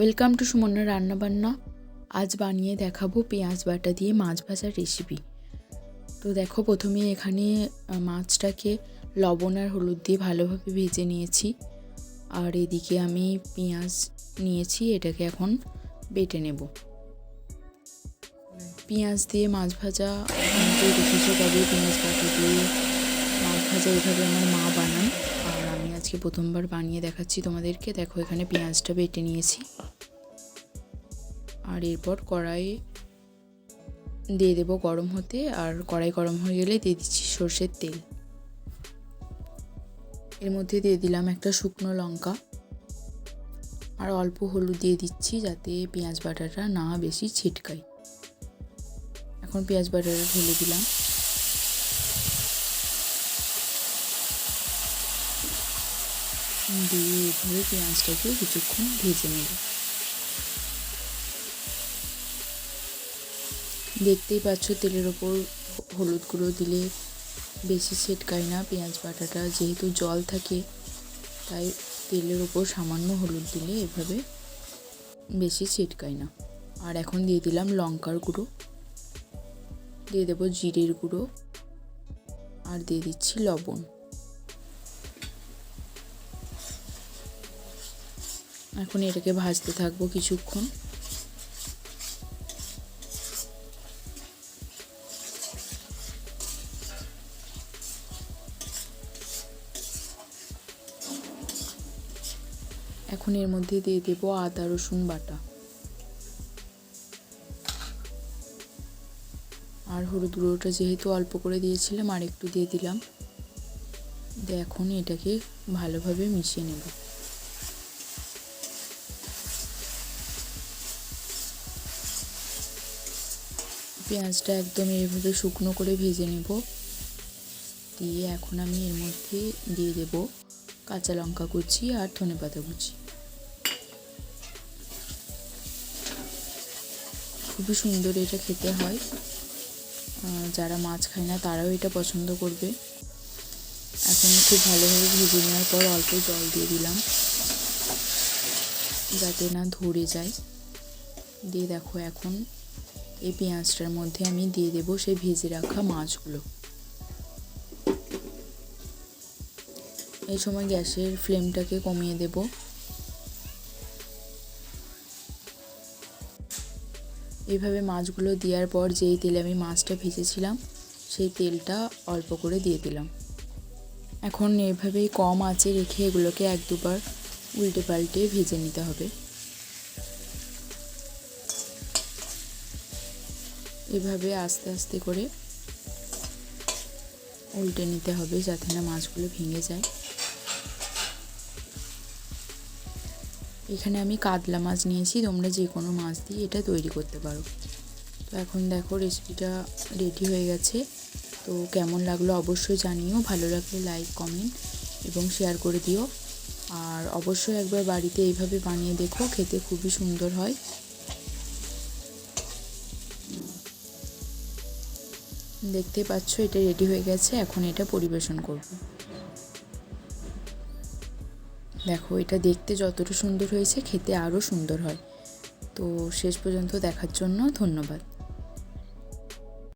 Welcome to সুমন্যা রান্নাবান্না। আজ বানিয়ে দেখাবো পেঁয়াজ বাটা দিয়ে মাছ ভাজার রেসিপি তো দেখো, প্রথমে এখানে মাছটাকে লবণ আর হলুদ দিয়ে ভালোভাবে ভেজে নিয়েছি। আর এদিকে আমি পেঁয়াজ নিয়েছি, এটাকে এখন বেটে নেব। পেঁয়াজ দিয়ে মাছ ভাজা দেখেছ তবে পেঁয়াজ বাটা দিয়ে মাছ ভাজা এভাবে আমার মা বানায় আর আমি আজকে প্রথমবার বানিয়ে দেখাচ্ছি তোমাদেরকে। দেখো, এখানে পেঁয়াজটা বেটে নিয়েছি। আর এরপর কড়াই দিয়ে দেবো গরম হতে, আর কড়াই গরম হয়ে গেলে দিয়ে দিচ্ছি সর্ষের তেল। এর মধ্যে দিয়ে দিলাম একটা শুকনো লঙ্কা। আর অল্প হলুদ দিয়ে দিচ্ছি যাতে পেঁয়াজ বাটাটা না বেশি ছিটকায়। এখন পেঁয়াজ বাটাটা ঢেলে দিলাম। দিয়ে এভাবে পেঁয়াজটাকে কিছুক্ষণ ভেজে নেব। দেখতেই পাচ্ছ, তেলের ওপর হলুদ গুঁড়ো দিলে বেশি ছেটকায় না। পেঁয়াজ বাটাটা যেহেতু জল থাকে, তাই তেলের ওপর সামান্য হলুদ দিলে এভাবে বেশি ছিটকায় না। আর এখন দিয়ে দিলাম লঙ্কার গুঁড়ো। দিয়ে দেবো জিরের গুঁড়ো। আর দিয়ে দিচ্ছি লবণ। এখন এটাকে ভাজতে থাকব কিছুক্ষণ। এখন এর মধ্যে দিয়ে দেবো আদা, রসুন বাটা। আর হলুদ গুঁড়োটা যেহেতু অল্প করে দিয়েছিলাম, আর একটু দিয়ে দিলাম। এখন এটাকে ভালোভাবে মিশিয়ে নেব। পেঁয়াজটা একদম এইভাবে শুকনো করে ভেজে নেব। দিয়ে এখন আমি এর মধ্যে দিয়ে দেব কাঁচা লঙ্কা কুচি আর ধনে পাতা কুচি। খুবই সুন্দর এটা খেতে হয়। যারা মাছ খায় না, তারাও এটা পছন্দ করবে। এখন খুব ভালোভাবে ভেজে নেওয়ার পর অল্প জল দিয়ে দিলাম। যাতে না ধরে যায়। দিয়ে দেখো এখন এই পেঁয়াজটার মধ্যে আমি দিয়ে দেবো সেই ভেজে রাখা মাছগুলো। এই সময় গ্যাসের ফ্লেমটাকে কমিয়ে দেব। এইভাবে মাছগুলো দেওয়ার পর যেই তেলে আমি মাছটা ভেজেছিলাম, সেই তেলটা অল্প করে দিয়ে দিলাম। এখন এভাবেই কম আঁচে রেখে এগুলোকে এক দুবার উল্টে পাল্টে ভেজে নিতে হবে। এভাবে আস্তে আস্তে করে উল্টে নিতে হবে যাতে না মাছগুলো ভেঙে যায়। এখানে আমি কাতলা মাছ নিয়েছি, তোমরা যে কোনো মাছ দিয়ে এটা তৈরি করতে পারো। তো এখন দেখো রেসিপিটা রেডি হয়ে গেছে। তো কেমন লাগল অবশ্যই জানিও, ভালো লাগলে লাইক কমেন্ট এবং শেয়ার করে দিও। আর অবশ্যই একবার বাড়িতে এইভাবে বানিয়ে দেখো, খেতে খুবই সুন্দর হয়। দেখতে পাচ্ছ, এটা রেডি হয়ে গেছে, এখন এটা পরিবেশন করব। দেখো, এটা দেখতে যতটা সুন্দর হয়েছে, খেতে আরও সুন্দর হয়। তো শেষ পর্যন্ত দেখার জন্য ধন্যবাদ।